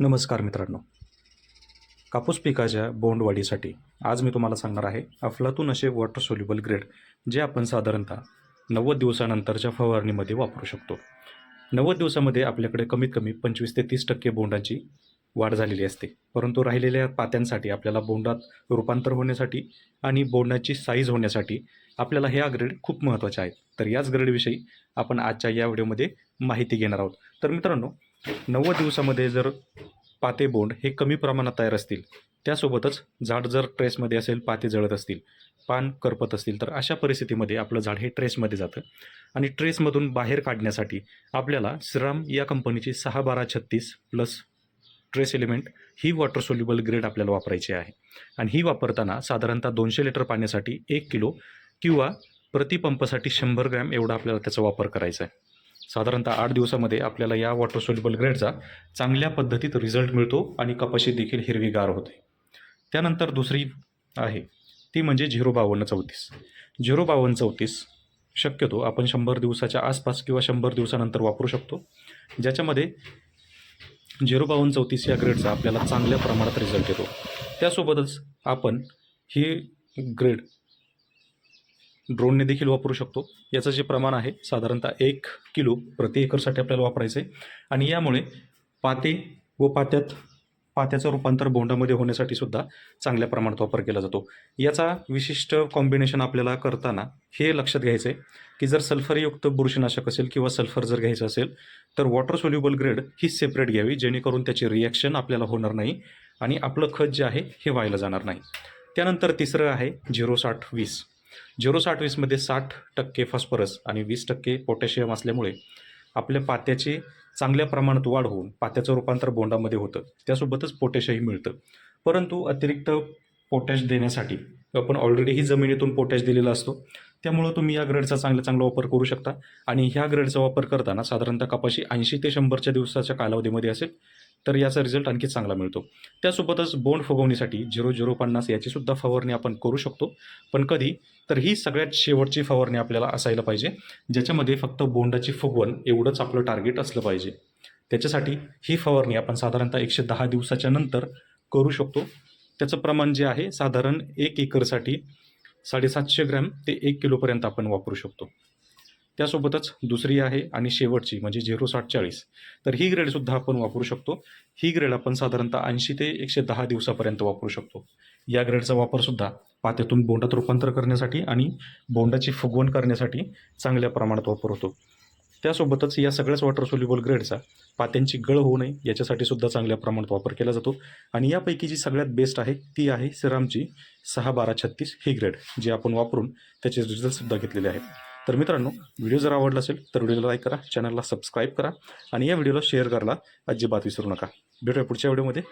नमस्कार मित्रांनो. कापूस पिकाच्या बोंडवाढीसाठी आज मी तुम्हाला सांगणार आहे अफलातून असे वॉटर सोल्युबल ग्रेड जे आपण साधारणतः नव्वद दिवसानंतरच्या फवारणीमध्ये वापरू शकतो. नव्वद दिवसामध्ये आपल्याकडे कमीत कमी पंचवीस ते तीस टक्के बोंडाची वाढ झालेली असते. परंतु राहिलेल्या पात्यांसाठी आपल्याला बोंडात रूपांतर होण्यासाठी आणि बोंडाची साईज होण्यासाठी आपल्याला ह्या ग्रेड खूप महत्त्वाच्या आहेत. तर याच ग्रेडविषयी आपण आजच्या या व्हिडिओमध्ये माहिती घेणार आहोत. तर मित्रांनो नव्वद दिवसामध्ये जर पाते बोंड हे कमी प्रमाणात तयार असतील त्यासोबतच झाड जर ट्रेसमध्ये असेल पाते जळत असतील पान करपत असतील तर अशा परिस्थितीमध्ये आपलं झाड हे ट्रेसमध्ये जातं. आणि ट्रेसमधून बाहेर काढण्यासाठी आपल्याला श्रीराम या कंपनीची सहा बारा छत्तीस प्लस ट्रेस एलिमेंट ही वॉटर सोल्युबल ग्रेड आपल्याला वापरायची आहे. आणि ही वापरताना साधारणतः दोनशे लिटर पाण्यासाठी एक किलो किंवा प्रतिपंपासाठी शंभर ग्रॅम एवढा आपल्याला त्याचा वापर करायचा आहे. साधारणतः आठ दिवसामध्ये आपल्याला या वॉटर सोल्युबल ग्रेडचा चांगल्या पद्धतीत रिझल्ट मिळतो आणि कपाशी देखील हिरवीगार होते. त्यानंतर दुसरी आहे ती म्हणजे झिरो बावन्न चौतीस. झिरो बावन्न चौतीस शक्यतो आपण शंभर दिवसाच्या आसपास किंवा शंभर दिवसानंतर वापरू शकतो. ज्याच्यामध्ये झिरो बावन्न चौतीस या ग्रेडचा आपल्याला चांगल्या प्रमाणात रिझल्ट येतो. त्यासोबतच आपण ही ग्रेड ड्रोनने देखील वापरू शकतो. याचं जे प्रमाण आहे साधारणतः एक किलो प्रति एकरसाठी आपल्याला वापरायचं आहे आणि यामुळे पाते व पात्यात पात्याचं रूपांतर बोंडामध्ये होण्यासाठी सुद्धा चांगल्या प्रमाणात वापर केला जातो. याचा विशिष्ट कॉम्बिनेशन आपल्याला करताना हे लक्षात घ्यायचं आहे की जर सल्फरयुक्त बुरशीनाशक असेल किंवा सल्फर जर घ्यायचं असेल तर वॉटर सोल्युबल ग्रेड ही सेपरेट घ्यावी जेणेकरून त्याची रिॲक्शन आपल्याला होणार नाही आणि आपलं खत जे आहे हे व्हायला जाणार नाही. त्यानंतर तिसरं आहे झिरो साठ वीस. झिरो साठ वीसमध्ये साठ टक्के फॉस्फरस आणि वीस टक्के पोटॅशियम असल्यामुळे आपल्या पात्याची चांगल्या प्रमाणात वाढ होऊन पात्याचं रूपांतर बोंडामध्ये होतं. त्यासोबतच पोटॅशही मिळतं. परंतु अतिरिक्त पोटॅश देण्यासाठी आपण ऑलरेडी ही जमिनीतून पोटॅश दिलेला असतो. त्यामुळं तुम्ही या ग्रेडचा चांगला चांगला वापर करू शकता. आणि ह्या ग्रेडचा वापर करताना साधारणतः कपाशी ऐंशी ते शंभरच्या दिवसाच्या कालावधीमध्ये असेल तर याचा रिझल्ट आणखी चांगला मिळतो. त्यासोबतच बोंड फुगवणीसाठी झिरो झिरो पन्नास याची सुद्धा फवारणी आपण करू शकतो. पण कधी तर ही सगळ्यात शेवटची फवारणी आपल्याला असायला पाहिजे. ज्याच्यामध्ये फक्त बोंडाची फुगवण एवढंच आपलं टार्गेट असलं पाहिजे. त्याच्यासाठी ही फवारणी आपण साधारणतः एकशे दहा दिवसाच्या नंतर करू शकतो. त्याचं प्रमाण जे आहे साधारण एक एकरसाठी साडेसातशे ग्रॅम ते एक किलोपर्यंत आपण वापरू शकतो. त्यासोबतच दुसरी आहे आणि शेवटची म्हणजे झिरो साठ चाळीस. तर ही ग्रेडसुद्धा आपण वापरू शकतो. ही ग्रेड आपण साधारणतः ऐंशी ते एकशे दहा दिवसापर्यंत वापरू शकतो. या ग्रेडचा वापरसुद्धा पात्यातून बोंडात रूपांतर करण्यासाठी आणि बोंडाची फुगवण करण्यासाठी चांगल्या प्रमाणात वापर होतो. त्यासोबतच या सगळ्याच वॉटर सोल्युबल ग्रेडचा पात्यांची गळ होऊ नये याच्यासाठी सुद्धा चांगल्या प्रमाणात वापर केला जातो. आणि यापैकी जी सगळ्यात बेस्ट आहे ती आहे सिरामची सहा बारा छत्तीस ही ग्रेड जी आपण वापरून त्याचे रिझल्टसुद्धा घेतलेले आहेत. तर मित्रांनो व्हिडिओ जर आवडला असेल तर व्हिडिओला लाईक करा चॅनलला सबस्क्राईब करा आणि या व्हिडिओला शेअर करायला अजिबात विसरू नका. भेटूया पुढच्या व्हिडिओमध्ये.